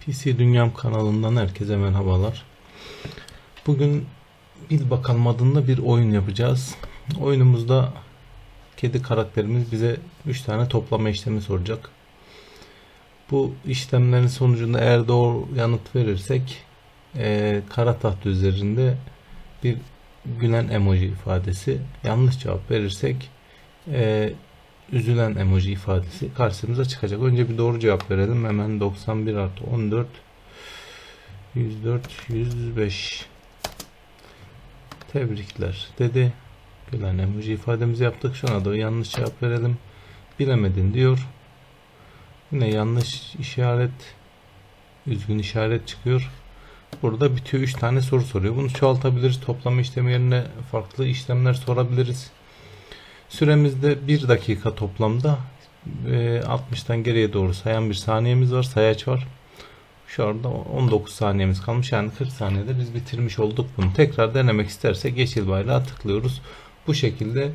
PC Dünyam kanalından herkese merhabalar. Bugün Bil Bakalım adında bir oyun yapacağız. Oyunumuzda kedi karakterimiz bize 3 tane toplama işlemi soracak. Bu işlemlerin sonucunda eğer doğru yanıt verirsek eee kara tahta üzerinde bir gülen emoji ifadesi yanlış cevap verirsek eee, üzülen emoji ifadesi karşımıza çıkacak. Önce bir doğru cevap verelim. Hemen 91 artı 14 104 105 Tebrikler dedi. Gülen emoji ifademizi yaptık. Şuna da yanlış cevap verelim. Bilemedin diyor. Yine yanlış işaret üzgün işaret çıkıyor. Burada bitiyor 3 tane soru soruyor. Bunu çoğaltabiliriz. Toplama işlemi yerine farklı işlemler sorabiliriz. Süremizde 1 dakika toplamda e, 60'tan geriye doğru sayan bir saniyemiz var. Sayaç var. Şu anda 19 saniyemiz kalmış. Yani 40 saniyede biz bitirmiş olduk bunu. Tekrar denemek istersek yeşil bayrağı tıklıyoruz. Bu şekilde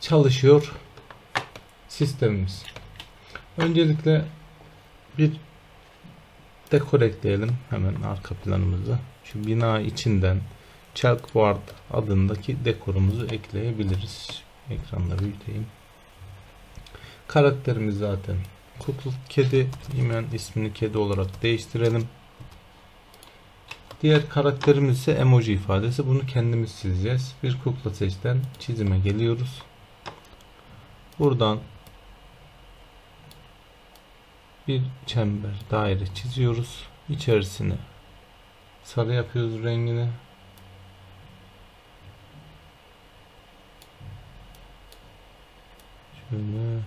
çalışıyor sistemimiz. Öncelikle bir dekor ekleyelim hemen arka planımıza. Şu bina içinden Chalkboard adındaki dekorumuzu ekleyebiliriz. Ekranda büyüteyim. Karakterimiz zaten kuklu kedi. Hemen ismini kedi olarak değiştirelim. Diğer karakterimiz ise emoji ifadesi. Bunu kendimiz çizeceğiz. Bir kukla seçten çizime geliyoruz. Buradan bir çember daire çiziyoruz. İçerisine sarı yapıyoruz rengini. Şöyle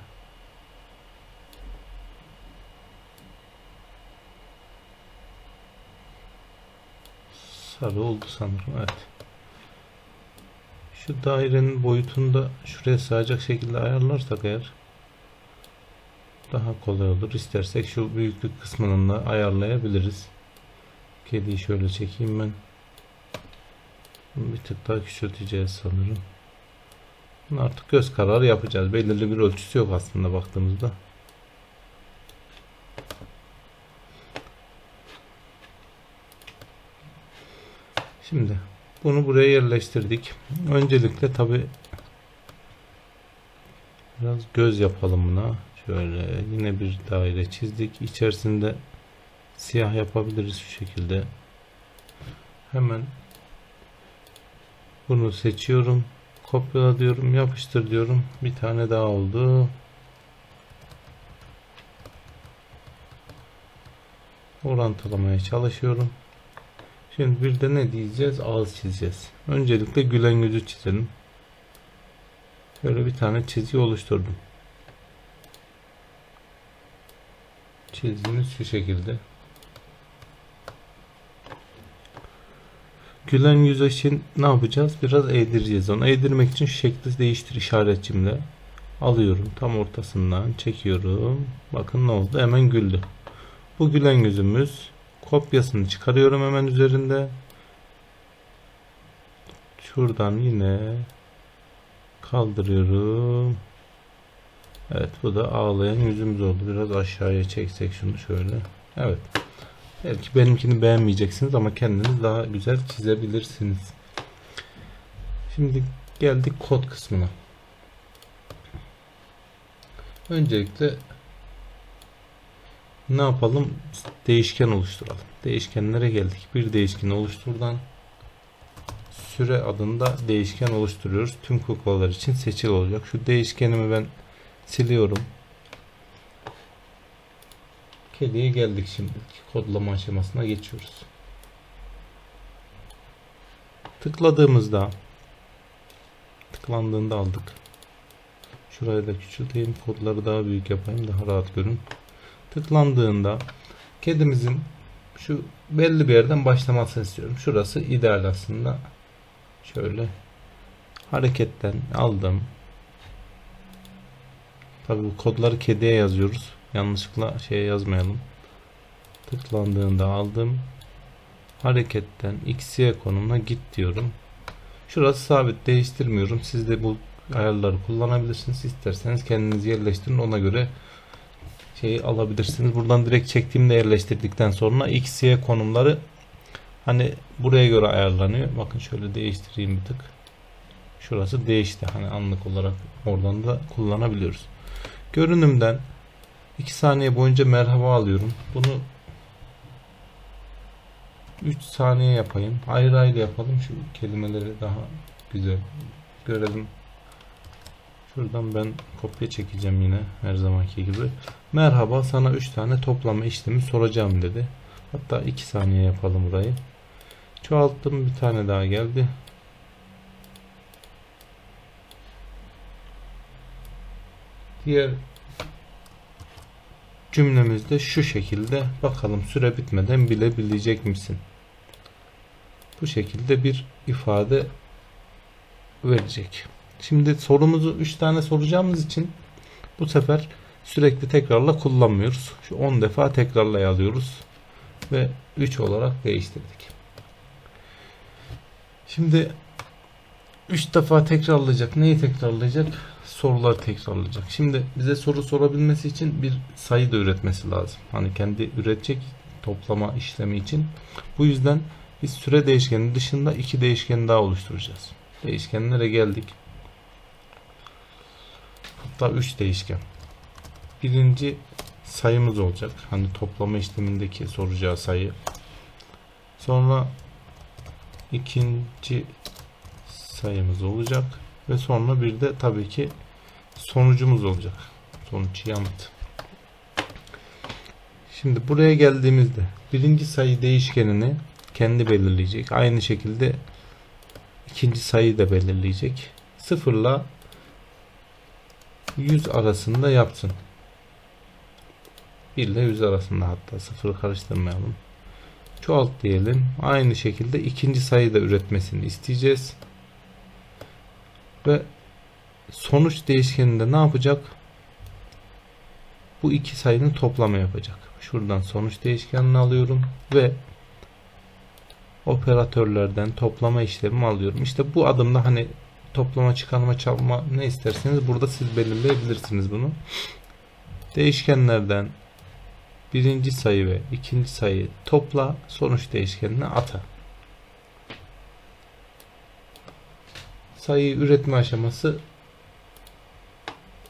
sarı oldu sanırım. Evet. Şu dairenin boyutunu da şuraya sığacak şekilde ayarlarsak eğer daha kolay olur. İstersek şu büyüklük kısmını da ayarlayabiliriz. Kediyi şöyle çekeyim ben. Bir tık daha küçülteceğiz sanırım. Bunu artık göz kararı yapacağız. Belirli bir ölçüsü yok aslında baktığımızda. Şimdi bunu buraya yerleştirdik. Öncelikle tabi biraz göz yapalım buna. Şöyle yine bir daire çizdik. İçerisinde siyah yapabiliriz şu şekilde. Hemen bunu seçiyorum. Kopyala diyorum. Yapıştır diyorum. Bir tane daha oldu. Orantılamaya çalışıyorum. Şimdi bir de ne diyeceğiz? Ağız çizeceğiz. Öncelikle gülen yüzü çizelim. Böyle bir tane çizgi oluşturdum. Çizgimiz şu şekilde. Gülen yüz için ne yapacağız? Biraz eğdireceğiz onu. Eğdirmek için şu şekli değiştir işaretçimle alıyorum. Tam ortasından çekiyorum. Bakın ne oldu? Hemen güldü. Bu gülen yüzümüz kopyasını çıkarıyorum hemen üzerinde. Şuradan yine kaldırıyorum. Evet bu da ağlayan yüzümüz oldu. Biraz aşağıya çeksek şunu şöyle. Evet. Belki benimkini beğenmeyeceksiniz ama kendiniz daha güzel çizebilirsiniz. Şimdi geldik kod kısmına. Öncelikle ne yapalım? Değişken oluşturalım. Değişkenlere geldik. Bir değişken oluşturdan süre adında değişken oluşturuyoruz. Tüm kuklalar için seçili olacak. Şu değişkenimi ben siliyorum. Kediye geldik şimdi. Kodlama aşamasına geçiyoruz. Tıkladığımızda tıklandığında aldık. Şurayı da küçülteyim. Kodları daha büyük yapayım. Daha rahat görün. Tıklandığında kedimizin şu belli bir yerden başlamasını istiyorum. Şurası ideal aslında. Şöyle hareketten aldım. Tabii bu kodları kediye yazıyoruz. Yanlışlıkla şeye yazmayalım. Tıklandığında aldım. hareketten XY konumuna git diyorum. Şurası sabit değiştirmiyorum. Siz de bu ayarları kullanabilirsiniz. İsterseniz kendiniz yerleştirin ona göre şeyi alabilirsiniz. Buradan direkt çektiğimde yerleştirdikten sonra X, Y konumları hani buraya göre ayarlanıyor. Bakın şöyle değiştireyim bir tık. Şurası değişti. Hani anlık olarak oradan da kullanabiliyoruz. Görünümden 2 saniye boyunca merhaba alıyorum. Bunu 3 saniye yapayım. Ayrı ayrı yapalım. Şu kelimeleri daha güzel görelim. Şuradan ben kopya çekeceğim yine her zamanki gibi. Merhaba sana 3 tane toplama işlemi soracağım dedi. Hatta 2 saniye yapalım burayı. Çoğalttım bir tane daha geldi. Diğer cümlemizde şu şekilde bakalım süre bitmeden bilebilecek misin? Bu şekilde bir ifade verecek. Şimdi sorumuzu 3 tane soracağımız için bu sefer sürekli tekrarla kullanmıyoruz. Şu 10 defa tekrarla alıyoruz ve 3 olarak değiştirdik. Şimdi 3 defa tekrarlayacak. Neyi tekrarlayacak? Sorular tekrarlayacak. Şimdi bize soru sorabilmesi için bir sayı da üretmesi lazım. Hani kendi üretecek toplama işlemi için. Bu yüzden biz süre değişkeni dışında iki değişken daha oluşturacağız. Değişkenlere geldik. Hatta 3 değişken. Birinci sayımız olacak. Hani toplama işlemindeki soracağı sayı. Sonra ikinci sayımız olacak. Ve sonra bir de tabii ki sonucumuz olacak. Sonuç yanıt. Şimdi buraya geldiğimizde birinci sayı değişkenini kendi belirleyecek. Aynı şekilde ikinci sayıyı da belirleyecek. Sıfırla 100 arasında yapsın. 1 ile 100 arasında hatta sıfırı karıştırmayalım. Çoğalt diyelim. Aynı şekilde ikinci sayı da üretmesini isteyeceğiz. Ve sonuç değişkeninde ne yapacak? Bu iki sayının toplamı yapacak. Şuradan sonuç değişkenini alıyorum ve operatörlerden toplama işlemi alıyorum. İşte bu adımda hani toplama, çıkarma, çalma ne isterseniz burada siz belirleyebilirsiniz bunu. Değişkenlerden birinci sayı ve ikinci sayı topla sonuç değişkenine ata. Sayıyı üretme aşaması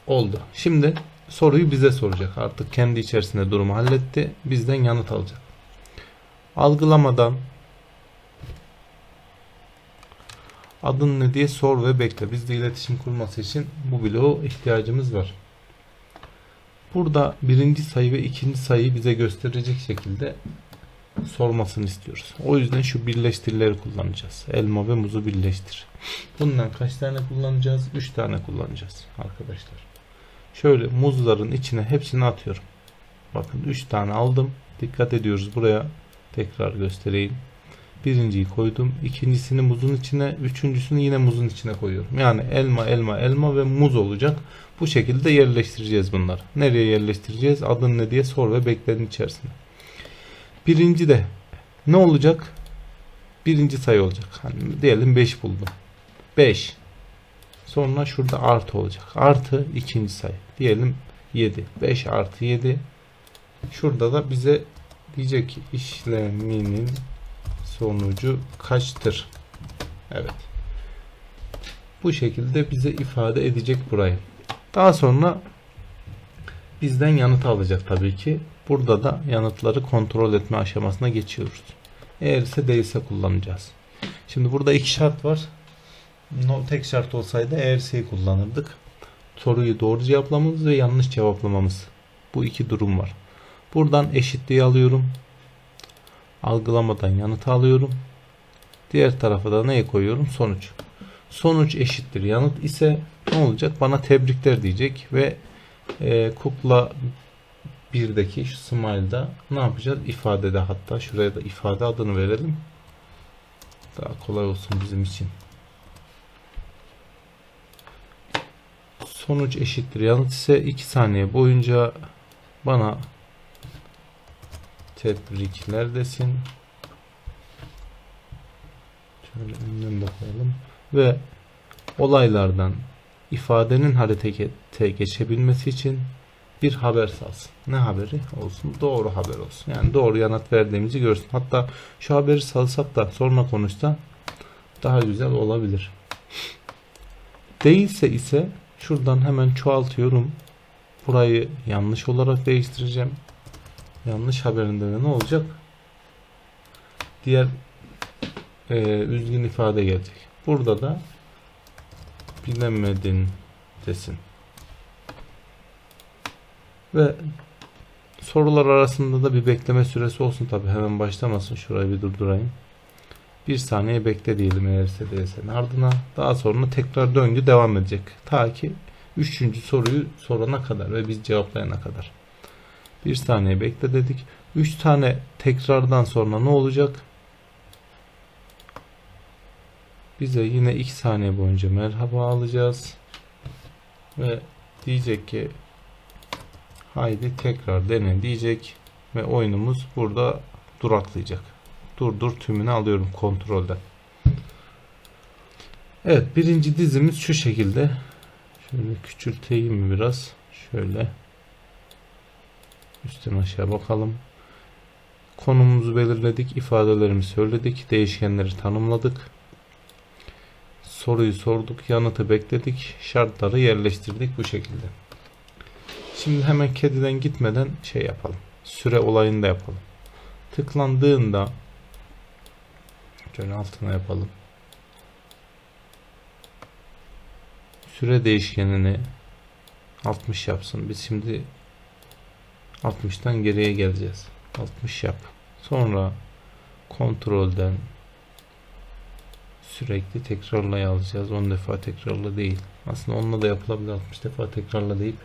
oldu. Şimdi soruyu bize soracak. Artık kendi içerisinde durumu halletti. Bizden yanıt alacak. Algılamadan adın ne diye sor ve bekle. Bizle iletişim kurması için bu bloğa ihtiyacımız var. Burada birinci sayı ve ikinci sayıyı bize gösterecek şekilde sormasını istiyoruz. O yüzden şu birleştirileri kullanacağız. Elma ve muzu birleştir. Bundan kaç tane kullanacağız? 3 tane kullanacağız arkadaşlar. Şöyle muzların içine hepsini atıyorum. Bakın 3 tane aldım. Dikkat ediyoruz buraya. Tekrar göstereyim. Birinciyi koydum. ikincisini muzun içine. Üçüncüsünü yine muzun içine koyuyorum. Yani elma, elma, elma ve muz olacak. Bu şekilde yerleştireceğiz bunları. Nereye yerleştireceğiz? Adın ne diye sor ve beklerin içerisine. Birinci de ne olacak? Birinci sayı olacak. Hani diyelim 5 buldum. 5. Sonra şurada artı olacak. Artı ikinci sayı. Diyelim 7. 5 artı 7. Şurada da bize diyecek ki işleminin sonucu kaçtır? Evet. Bu şekilde bize ifade edecek burayı. Daha sonra bizden yanıt alacak tabii ki. Burada da yanıtları kontrol etme aşamasına geçiyoruz. Eğer ise değilse kullanacağız. Şimdi burada iki şart var. No, tek şart olsaydı eğerseyi kullanırdık. Soruyu doğru cevaplamamız ve yanlış cevaplamamız. Bu iki durum var. Buradan eşitliği alıyorum. Algılamadan yanıt alıyorum. Diğer tarafa da neyi koyuyorum? Sonuç. Sonuç eşittir yanıt ise ne olacak? Bana tebrikler diyecek ve e, kukla 1'deki şu smile'da ne yapacağız? İfadede hatta şuraya da ifade adını verelim. Daha kolay olsun bizim için. Sonuç eşittir yanıt ise 2 saniye boyunca bana tebrikler desin. Şöyle önünden de koyalım. Ve olaylardan ifadenin harekete geçebilmesi için bir haber salsın. Ne haberi olsun? Doğru haber olsun. Yani doğru yanıt verdiğimizi görsün. Hatta şu haberi salsak da sonra konuşsa daha güzel olabilir. Değilse ise şuradan hemen çoğaltıyorum. Burayı yanlış olarak değiştireceğim. Yanlış haberinde de ne olacak? Diğer e, üzgün ifade gelecek. Burada da bilemedin desin. Ve sorular arasında da bir bekleme süresi olsun tabi hemen başlamasın şurayı bir durdurayım. Bir saniye bekle diyelim eğerse değilse ardına daha sonra tekrar döngü devam edecek. Ta ki üçüncü soruyu sorana kadar ve biz cevaplayana kadar. Bir saniye bekle dedik. Üç tane tekrardan sonra ne olacak? Bize yine 2 saniye boyunca merhaba alacağız. Ve diyecek ki haydi tekrar dene diyecek ve oyunumuz burada duraklayacak. Durdur tümünü alıyorum kontrolden. Evet birinci dizimiz şu şekilde. Şöyle küçülteyim biraz? Şöyle. Üstten aşağı bakalım. Konumuzu belirledik, ifadelerimizi söyledik, değişkenleri tanımladık. Soruyu sorduk, yanıtı bekledik, şartları yerleştirdik bu şekilde. Şimdi hemen kediden gitmeden şey yapalım. Süre olayını da yapalım. Tıklandığında şöyle altına yapalım. Süre değişkenini 60 yapsın. Biz şimdi 60'tan geriye geleceğiz. 60 yap. Sonra kontrolden sürekli tekrarla alacağız. 10 defa tekrarla değil. Aslında onunla da yapılabilir. 60 defa tekrarla deyip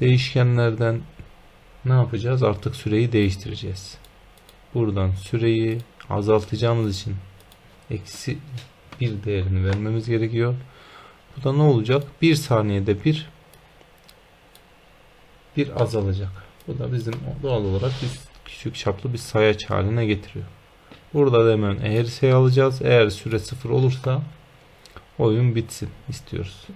değişkenlerden ne yapacağız? Artık süreyi değiştireceğiz. Buradan süreyi azaltacağımız için eksi bir değerini vermemiz gerekiyor. Bu da ne olacak? Bir saniyede bir bir azalacak. Bu da bizim doğal olarak bir küçük çaplı bir sayaç haline getiriyor. Burada da hemen eğer şey alacağız. Eğer süre sıfır olursa oyun bitsin istiyoruz.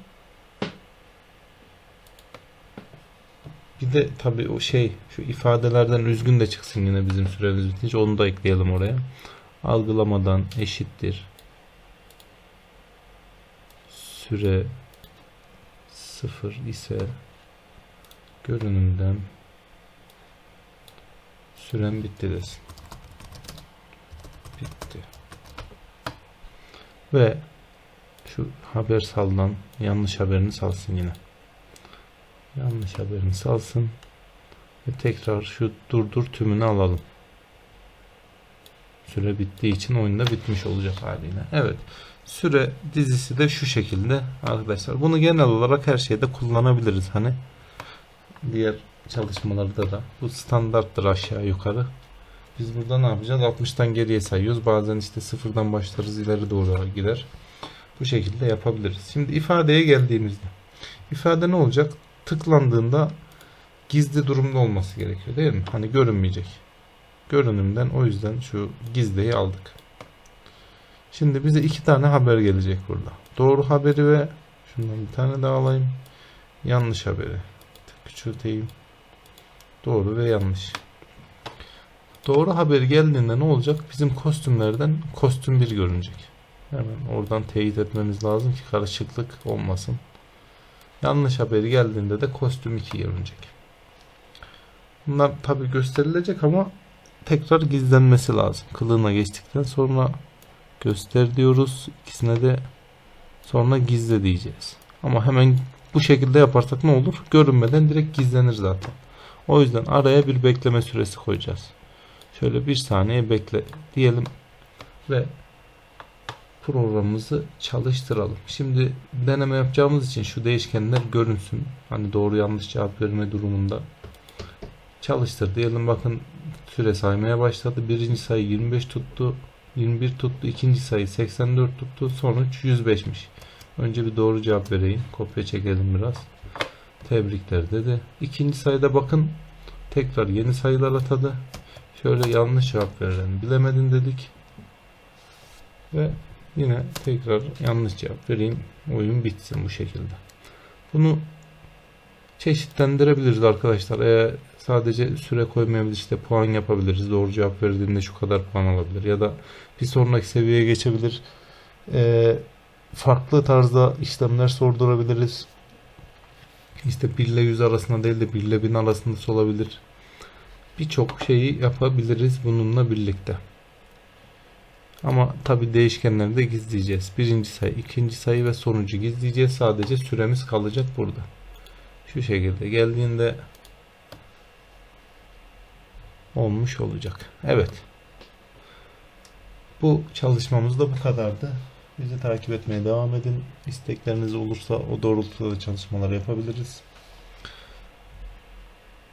Bir de tabii o şey şu ifadelerden üzgün de çıksın yine bizim süremiz bitince onu da ekleyelim oraya. Algılamadan eşittir. Süre sıfır ise görünümden süren bitti desin. Bitti. Ve şu haber saldan yanlış haberini salsın yine. Yanlış haberini salsın. Ve tekrar şu durdur tümünü alalım. Süre bittiği için oyunda bitmiş olacak haliyle. Evet. Süre dizisi de şu şekilde arkadaşlar. Bunu genel olarak her şeyde kullanabiliriz. Hani diğer çalışmalarda da bu standarttır aşağı yukarı. Biz burada ne yapacağız? 60'tan geriye sayıyoruz. Bazen işte sıfırdan başlarız ileri doğru gider. Bu şekilde yapabiliriz. Şimdi ifadeye geldiğimizde ifade ne olacak? Tıklandığında gizli durumda olması gerekiyor değil mi? Hani görünmeyecek. Görünümden o yüzden şu gizliyi aldık. Şimdi bize iki tane haber gelecek burada. Doğru haberi ve şundan bir tane daha alayım. Yanlış haberi. Küçülteyim. Doğru ve yanlış. Doğru haber geldiğinde ne olacak? Bizim kostümlerden kostüm 1 görünecek. Hemen oradan teyit etmemiz lazım ki karışıklık olmasın. Yanlış haberi geldiğinde de kostüm 2 görünecek. Bunlar tabi gösterilecek ama tekrar gizlenmesi lazım. Kılığına geçtikten sonra göster diyoruz. İkisine de sonra gizle diyeceğiz. Ama hemen bu şekilde yaparsak ne olur? Görünmeden direkt gizlenir zaten. O yüzden araya bir bekleme süresi koyacağız. Şöyle bir saniye bekle diyelim ve programımızı çalıştıralım. Şimdi deneme yapacağımız için şu değişkenler görünsün. Hani doğru yanlış cevap verme durumunda. Çalıştır diyelim bakın süre saymaya başladı. Birinci sayı 25 tuttu. 21 tuttu. ikinci sayı 84 tuttu. Sonuç 105'miş. Önce bir doğru cevap vereyim. Kopya çekelim biraz. Tebrikler dedi. İkinci sayıda bakın tekrar yeni sayılar atadı. Şöyle yanlış cevap verelim. Bilemedin dedik. Ve yine tekrar yanlış cevap vereyim. Oyun bitsin bu şekilde. Bunu çeşitlendirebiliriz arkadaşlar. Eğer sadece süre koymayabiliriz işte puan yapabiliriz. Doğru cevap verdiğinde şu kadar puan alabilir. Ya da bir sonraki seviyeye geçebilir. Ee, farklı tarzda işlemler sordurabiliriz. İşte 1 ile 100 arasında değil de 1 ile 1000 arasında olabilir. Birçok şeyi yapabiliriz bununla birlikte. Ama tabi değişkenleri de gizleyeceğiz. Birinci sayı, ikinci sayı ve sonucu gizleyeceğiz. Sadece süremiz kalacak burada. Şu şekilde geldiğinde olmuş olacak. Evet. Bu çalışmamız da bu kadardı. Bizi takip etmeye devam edin. İstekleriniz olursa o doğrultuda da çalışmalar yapabiliriz.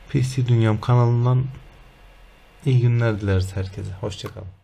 PC Dünyam kanalından iyi günler dileriz herkese. Hoşçakalın.